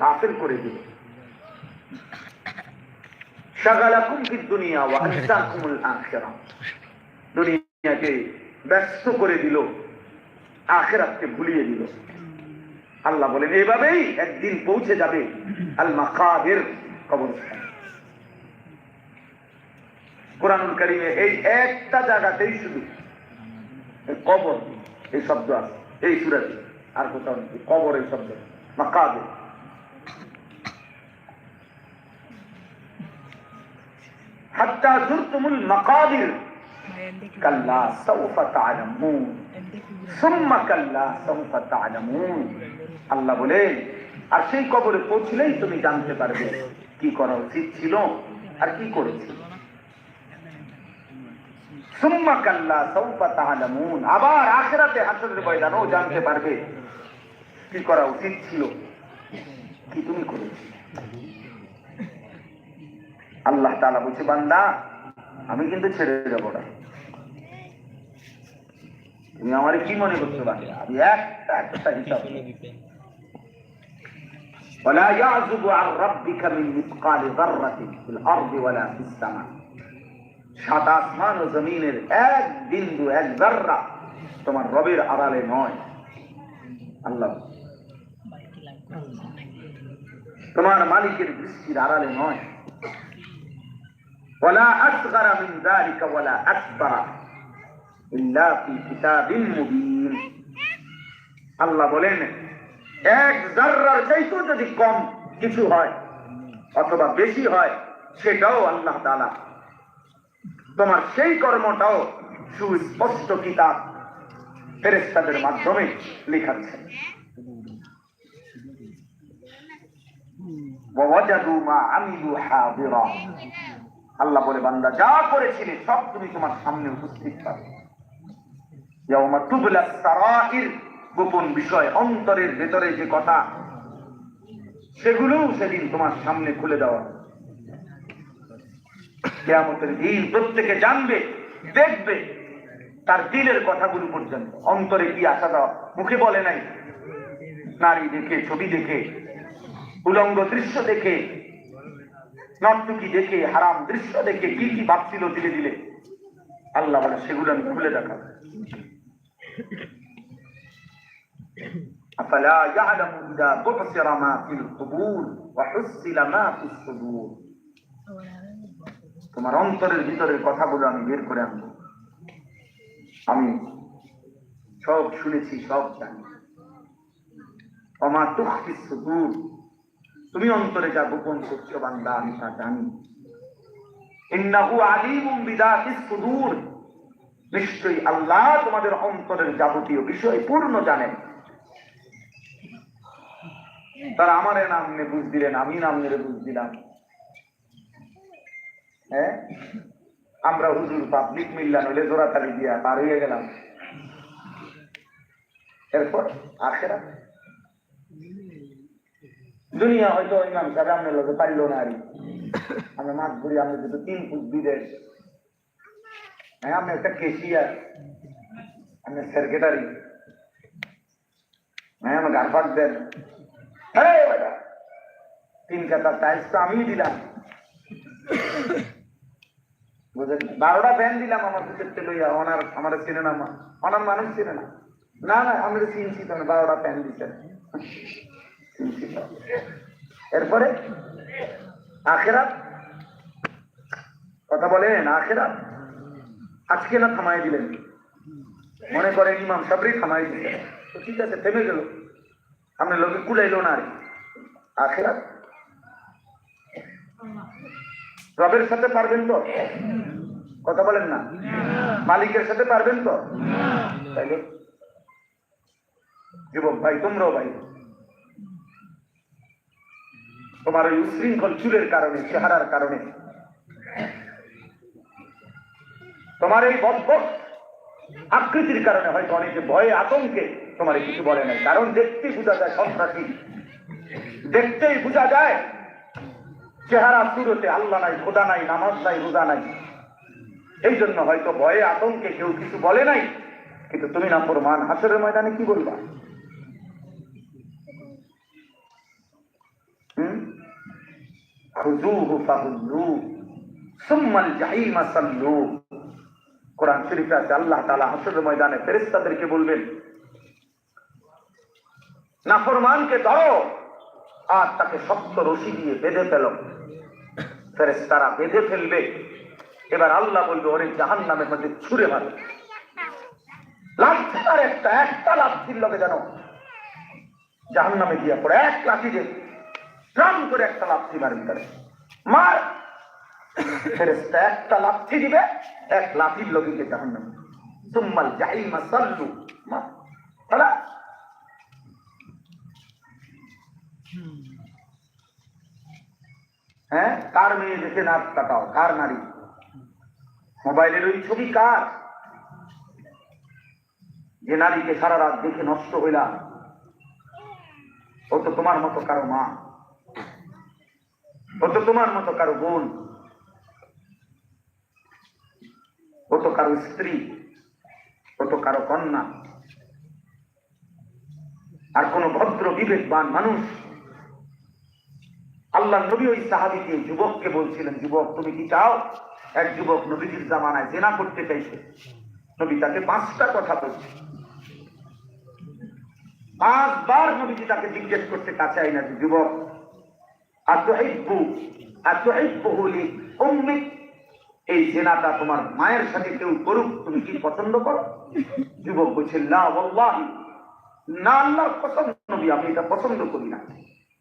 কাফের করে দিল ব্যস্ত করে দিল, আখেরাতকে ভুলিয়ে দিল। আল্লাহ বলেন এইভাবেই একদিন পৌঁছে যাবে মাকাবের কবরস্থান। কোরআনুল কারিমে এই একটা জায়গাতেই শুধু কবর এই শব্দ আছে, এই সুরাতে আর কোথাও কবর এই শব্দ মাকাবে হাত্তা জুরতুমুল মাকাবির কাল্লা সাউফা তা'লামুন সুম্মা কাল্লা সাউফা তা'লামুন আল্লাহ বলেন আর সেই কবরে পৌঁছলেই তুমি জানতে পারবে কি করা উচিত ছিল আর কি করেছি। সুম্মা কাল্লা সাউফা তা'লামুন আবার আখিরাতে হাসরের ময়দানেও জানতে পারবে কি করা উচিত ছিল কি তুমি করেছি। আল্লাহ তাআলা বলছে বান্দা আমি কিন্তু ছেড়ে দেবো না তুমি আমার কি মনে করছো বান্দা আমি একটা একটা হিসাব ولا يعزب عن ربك من مثقال ذرة في الأرض ولا في السماء সাত আসমান ও জমিনের এক বিন্দু এক জাররা তোমার রবের আড়ালে নয় আল্লাহ তোমার মালিকের দৃষ্টির আড়ালে নয় ولا أصغر من ذلك ولا أكبر إلا في كتاب مبين আল্লাহ বলেন এক জাররার চাইতেও যদি কম কিছু হয় অথবা বেশি হয় সেটাও আল্লাহ তাআলা তোমার সেই কর্মটাও সুস্পষ্ট কিতাব ফেরেস্তাদের মাধ্যমে লেখাচ্ছে ووجدوا ما عملوا حاضرا আল্লাহ বলে, বান্দা, যা করেছিলে সব তুমি তোমার সামনে উপস্থিত পাবে গোপন বিষয়, অন্তরের ভেতরে যে কথা, সেগুলোও সেদিন তোমার সামনে খুলে দেওয়া। কেয়ামতের দিন প্রত্যেকে জানবে, দেখবে, তার দিলের কথাগুলো পর্যন্ত। অন্তরে কি আসা দেওয়া? মুখে বলে নাই। নারী দেখে, ছবি দেখে, উলঙ্গ দৃশ্য দেখে নর্তকি দেখে হারাম দৃশ্য দেখে কি কি ভাবছিল দিলে দিলে আল্লাহ বলে সেগুলো আমি খুলে দেখাবো أفلا يعلم إذا بعثر ما في القبور وحصل ما في الصدور তোমার অন্তরের ভিতরের কথাগুলো আমি বের করে আনবো আমি সব শুনেছি সব জানি অমা তুখফি সুদূর তুমি অন্তরে যা গোপন করছ বান্দা আমি তা জানি। ইন্নাহু আলিমুম বিদাতিস সুদূর। নিশ্চয়ই আল্লাহ তোমাদের অন্তরের যাবতীয় বিষয় পূর্ণ জানেন তারা আমারে নাম নিয়ে বুঝ দিলেন, আমি নাম নিয়ে বুঝ দিলাম। হ্যাঁ? আমরা হুজুর পাবলিক মিল্লা নইলে জোড়াতালি দিয়া পার হয়ে গেলাম। এরপর আখেরা দুনিয়া হয়তো ইমাম সাহেব আপনার লোকে পারল না আরই আমরা মাছ ধরি, আমরা কিন্তু তিন ফুট বিদেশ। হ্যাঁ আপনি একটা কেশিয়ার আপনার সেক্রেটারি। হ্যাঁ আমার গারফাট দেন। তিন কাতা টাইলস তো আমিই দিলাম। বুঝলেন? বারোটা ফ্যান দিলাম আমার ভিতরতে লইয়া ওনার আমার চিনে না ওনার মানুষ চিনে না। না আমি তো চিনছি তো বারোটা ফ্যান দিচ্ছেন। এরপরে আখেরাত কথা বলেন আখেরাত। আজকে না থামাই দিলেন? মনে করেন ইমাম সাবরি থামাই দিলেন। তো ঠিক আছে থেমে গেল। আপনার লোকে কুলাইলো না আর আখেরাত? রবের সাথে পারবেন তো? কথা বলেন না। মালিকের সাথে পারবেন তো? তাইলে? যুবক ভাই তোমরাও ভাই। তোমার ওই উশৃঙ্খল চুলের কারণে, চেহারার কারণে। তোমার এই বদ্ধ আকৃতির কারণে হয়তো অনেকে ভয়ে আতঙ্কে তোমার কিছু বলে নাই। কারণ দেখতেই বোঝা যায় সন্ত্রাসী। দেখতেই বোঝা যায় চেহারা সুরতে আল্লাহ নাই, খোদা নাই, নামাজ নাই, রোজা নাই। এই জন্য হয়তো ভয়ে আতঙ্কে কেউ কিছু বলে নাই। কিন্তু তুমি না প্রমাণ হাসরের ময়দানে কি বলবা? খুজুহু ফাহুল্লু। কোরআন শরীফে আছে, আল্লাহ তাআলা হাসরের ময়দানে বলবেন, নাফরমানকে ধরো, আর তাকে শক্ত রশি দিয়ে বেঁধে ফেলো। ফেরেশতারা বেঁধে ফেলবে। এবার আল্লাহ বলবে, ওরে জাহান্নামের মধ্যে ছুঁড়ে মারো। আর একটা একটা লাঠির লগে জানো জাহান নামে গিয়া পড়ে, এক লাঠি যে ট্রাম করে একটা লাঠি মারবি তারে। মার। ফেরেস্তা একটা লাঠি দিবে, এক লাঠির লগে গিয়ে জাহান নামে তুম্মাল জাহিমা সাল্লু। মার। তারা। হ্যাঁ কার মেয়ে দেখে নাচ কাটাও? কার নারী? মোবাইলের ওই ছবি কার? যে নারীকে সারা রাত দেখে নষ্ট হইলাম ও তো তোমার মতো কারও মা। ও তো তোমার মতো কারও বোন। ও তো কারও স্ত্রী। ও তো কারও কন্যা। আর কোন ভদ্র বিবেকবান মানুষ। আল্লাহ নবী ওই সাহাবিকে, যুবককে বলছিলেন, যুবক, তুমি কি চাও? এক যুবক নবীজির জামানায় জেনা করতে চাইছে। নবী তাকে পাঁচটা কথা বলছে। পাঁচবার নবীজি তাকে জিজ্ঞেস করতে কাছে আইনা যুবক। আত্মহিব্বু আত্মহিব্বু লি উম্মিক এই জেনাটা তোমার মায়ের সাথে কেউ করুক, তুমি কি পছন্দ করো? যুবক বলছে, না, ওয়াল্লাহি। না, আল্লাহর পছন্দ নবী, আমি এটা পছন্দ করি না।